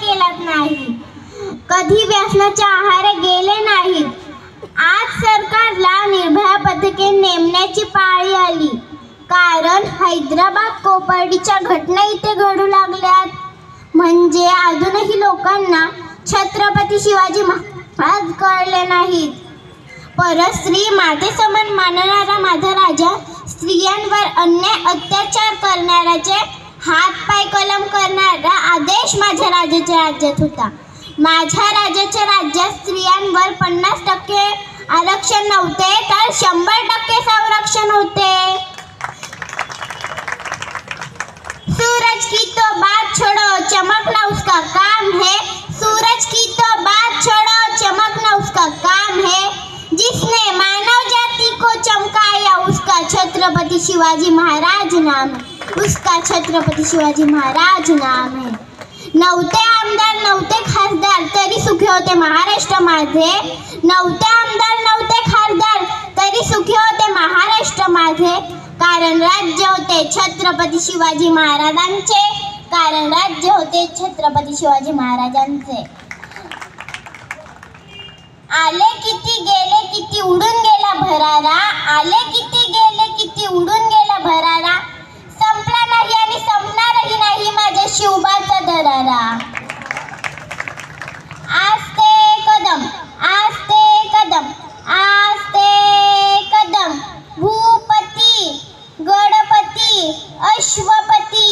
केलात नाही. कधी व्यसनाच्या आहारे गेले नाहीत. आज सरकारला निर्भया पथके नेमण्याची पाळी आली. कारण हैदराबाद कोपर्डीच्या घटना इथे घडू लागल्यात. म्हणजे अजूनही लोकांना छत्रपती शिवाजी महाराज कळले नाहीत. परत स्त्री मातेसमान मानणारा माझा राजा स्त्रियांवर अन्याय अत्याचार करणाऱ्याचे हात पाय कलम करणारा आदेश माझ्या राजाच्या राज्यात होता. माझ्या राजाच्या राज्यात स्त्रियांवर पन्नास टक्के आरक्षण नव्हते तर शंभर टक्के संरक्षण होते. छत्रपति शिवाजी महाराज नाम है। उसका छत्रपति शिवाजी महाराज नाम है। नव्हते आमदार नव्हते खासदार तरी सुखी होते महाराष्ट्र माझे। नव्हते आमदार नव्हते खासदार तरी सुखी होते महाराष्ट्र माझे। कारण राज्य होते छत्रपती शिवाजी महाराजांचे। कारण राज्य होते छत्रपती शिवाजी महाराजांचे। आले किती गेले किती उडून गेला भरारा। आले किती शिवबाचा आस्ते कदम आस्ते कदम आस्ते कदम. भूपती गणपती अश्वपती